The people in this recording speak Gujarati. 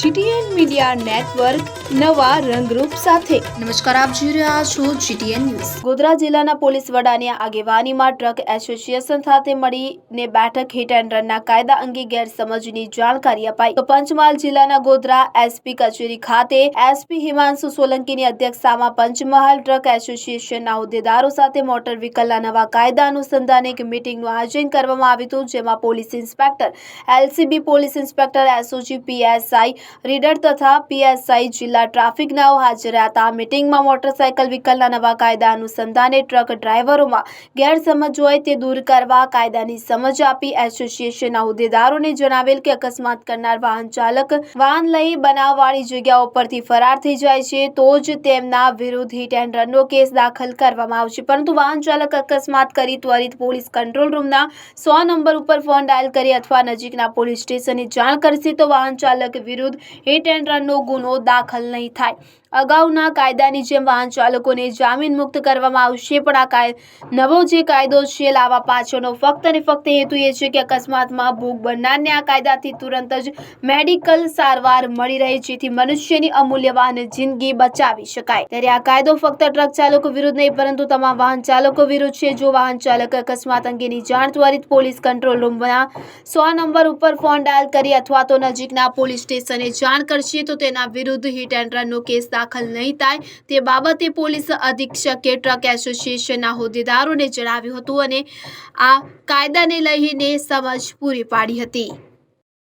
જીટીએન મીડિયા નેટવર્ક નવા રંગરૂપ સાથે. નમસ્કાર આપ જોઈ રહ્યા છો જીટીએન ન્યૂઝ. ગોધરા જિલ્લાના પોલીસ વડાની આગેવાનીમાં ટ્રક એસોસિએશન સાથે મળીને બેઠક હિટ એન્ડ રનના કાયદા અંગે ગેરસમજની જાણકારી અપાઈ. તો પંચમહાલ જિલ્લાના ગોધરા એસપી કચેરી ખાતે એસપી હિમાંશુ સોલંકીની અધ્યક્ષતામાં પંચમહાલ ટ્રક એસોસિએશનના હોદ્દેદારો સાથે મોટર વ્હીકલના નવા કાયદા અનુસંધાને એક મીટિંગનું આયોજન કરવામાં આવ્યું હતું જેમાં police inspector LCB police inspector SOG PSI reader તથા પીએસઆઈ જિલ્લા ટ્રાફિકનાઓ હાજર હતા. મિટિંગમાં મોટરસાયકલ વ્હીકલના નવા કાયદા અનુસંધાને ટ્રક ડ્રાઈવરોમાં ગેરસમજ હોય તે દૂર કરવા કાયદાની સમજ આપી એસોસિએશનના હોદ્દેદારોને જણાવેલ કે અકસ્માત કરનાર વાહન ચાલક વાહન લઈ બનાવવાળી જગ્યાઓ પરથી ફરાર થઈ જાય છે, તો જ તેમના વિરુદ્ધ હિટ એન્ડ રનનો કેસ દાખલ કરવામાં આવશે. પરંતુ વાહન ચાલક અકસ્માત કરી ત્વરિત પોલીસ કંટ્રોલ રૂમના સો નંબર ઉપર ફોન ડાયલ કરી અથવા નજીકના પોલીસ સ્ટેશનની જાણ કરશે તો વાહન ચાલક વિરુદ્ધ હિટ એન્ડ રનનો ગુનો દાખલ નહીં થાય. અગાઉના કાયદાની જેમ વાહન ચાલકોને જામીન મુક્ત કરવામાં આવશે, પણ આ નવો જે કાયદો છે, લાવવા પાછળનો ફક્ત અને ફક્ત હેતુ એ છે કે અકસ્માતમાં ભોગ બનનારને આ કાયદાથી તુરંત જ મેડિકલ સારવાર મળી રહે, જેથી મનુષ્યની અમૂલ્યવાન જિંદગી બચાવી શકાય. ત્યારે આ કાયદો ફક્ત ટ્રક ચાલકો વિરુદ્ધ નહીં, પરંતુ તમામ વાહન ચાલકો વિરુદ્ધ છે. જો વાહન ચાલક અકસ્માત અંગેની જાણ ત્વરિત પોલીસ કંટ્રોલ રૂમના સો નંબર ઉપર ફોન ડાયલ કરી અથવા તો નજીકના પોલીસ સ્ટેશને જાણ કરશે તો તેના વિરુદ્ધ હિટ એન્ડ રનનો કેસ દાખલ નહીં થાય. તે બાબતે પોલીસ અધિક્ષકે ટ્રક એસોસિએશનના હોદ્દેદારોને જણાવ્યું હતું અને આ કાયદાને લઈને સમજ પૂરી પાડી હતી.